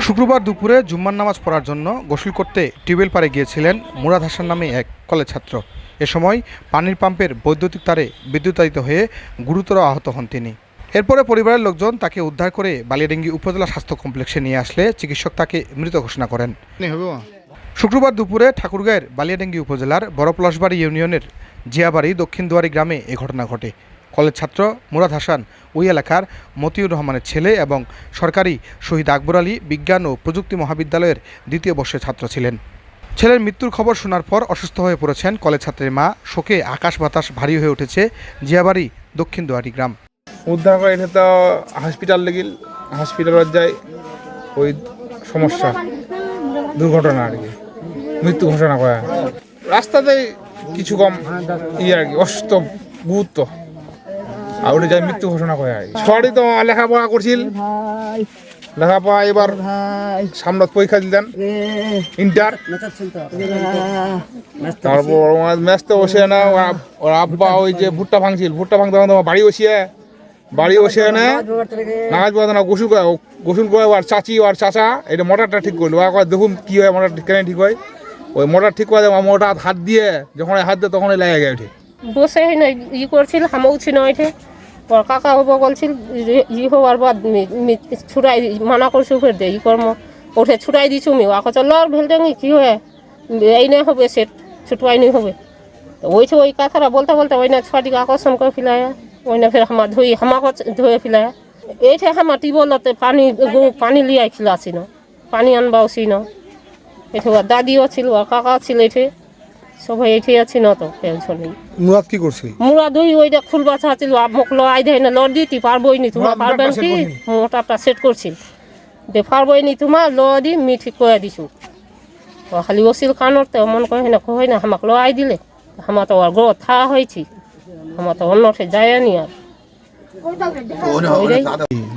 শুক্রবার দুপুরে জুম্মার নামাজ পড়ার জন্য গোসল করতে টিউবওয়েল পাড়ে গিয়েছিলেন মুরাদ হাসান নামে এক কলেজ ছাত্র। এ সময় পানির পাম্পের বৈদ্যুতিক তারে বিদ্যুতায়িত হয়ে গুরুতর আহত হন তিনি। এরপরে পরিবারের লোকজন তাকে উদ্ধার করে বালিয়াডেঙ্গি উপজেলা স্বাস্থ্য কমপ্লেক্সে নিয়ে আসলে চিকিৎসক তাকে মৃত ঘোষণা করেন। শুক্রবার দুপুরে ঠাকুরগাঁয়ের বালিয়াডেঙ্গি উপজেলার বড়পলাশবাড়ি ইউনিয়নের জিয়াবাড়ি দক্ষিণ দুয়ারি গ্রামে এ ঘটনা ঘটে। কলেজ ছাত্র মুরাদ হাসান ওই এলাকার মতিউর রহমানের ছেলে এবং সরকারি শহীদ আকবর আলী বিজ্ঞান ও প্রযুক্তি মহাবিদ্যালয়ের দ্বিতীয় বর্ষের ছাত্র ছিলেন। ছেলের মৃত্যুর খবর শোনার পর অসুস্থ হয়ে পড়েছেন কলেজ ছাত্রের মা। শোকে আকাশ বাতাস ভারী হয়ে উঠেছে জিয়াবাড়ি দক্ষিণ দুয়ারি গ্রাম। উদ্ধার করে এটা তো হসপিটাল লেগিল হসপিটালত যায়, ওই সমস্যা, দুর্ঘটনা আর কি। মৃত্যু ঘোষণা করা। রাস্তাতেই কিছু কম ইয়ে আর কি, অসুস্থ, গুরুত্ব। আর ওটা মৃত্যু ঘোষণা করে কি তো লেখাপড়া করছিল। লেখাপড়া এবার সামনে পরীক্ষা দিলেন ইন্টার। তারপর ম্যাচতে বসে না ওর- আব্বা ওই যে ভুট্টা ভাঙছিল। ভুট্টা ভাঙতে ভাঙতে আমার বাড়ি বসিয়ে বাড়ি বসে না নামাজ পড়াতে না গোসল করে গোসল করে আর চাচি আর চাচা এটা মোটরটা ঠিক করল। আর দেখুন কি হয় মোটর কেন ঠিক হয়? ওই মোটর ঠিক করে দেয় মোটর হাত দিয়ে যখন হাত দিয়ে তখন লেগে গেছে। ঠিক বসে না ই করছিল হামাও ছিল ওইঠে। ওর কাকা হব বলছিল, ই হওয়ার বাদ ছুড়াই মানা করছি ফের দে, ই কর্ম। ওঠে, ছুড়াই দিছু মি ওকে লর, ভেল ভেলডাঙ্গি কি হয়? এই না হবে সে ছুটুয়াই নেই হবে। তো ওইছে ওই কথাটা বলতে বলতে ওই না ছুয়াটিকে আকর্ষণ করে ফেলায়, ওই না ফের হামা ধুই আমাকে ধুয়ে ফেলায়। এইঠে আমার টিউবওয়েলতে পানি পানি লিয়াই খিলাছি না পানি আনবাও ছিল এঠে ওর দাদিও ছিল, ওর কাকা ছিল এঠে সবাই এঠে আছি না তো টেনশন নেই। মুরাদ কি করছিল মুরা দুই ওইটা খুল বাছা ছিল মোক লড়াই দেয় না লড় দিতি পারবই নি তোমার পারবেন কি? মোটাটা সেট করছিল দে পারবই নি তোমার ল দি মি ঠিক করে দিছু। ও খালি ওসিল কানর তো মন কহে না কহে না আমাকে লড়াই দিলে। আমার তো আর গ্রহ থা হয়েছি আমার তো অন্যঠে যায় নি আর।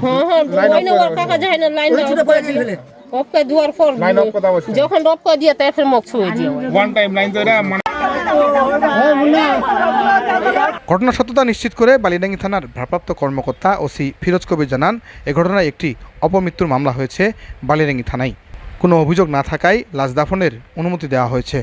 হ্যাঁ হ্যাঁ ওই কাকা যায় না লাইন অপকে দুয়ার পর কথা যখন রপকা দিয়ে তাই ফের মুখ ছুঁয়ে দিয়ে। ওয়ান টাইম লাইন মানে ঘটনার সত্যতা নিশ্চিত করে বালিডাঙ্গি থানার ভারপ্রাপ্ত কর্মকর্তা ওসি ফিরোজ কবির জানান এ ঘটনায় একটি অপমৃত্যুর মামলা হয়েছে বালিডাঙ্গি থানায়। কোনো অভিযোগ না থাকায় লাশ দাফনের অনুমতি দেওয়া হয়েছে।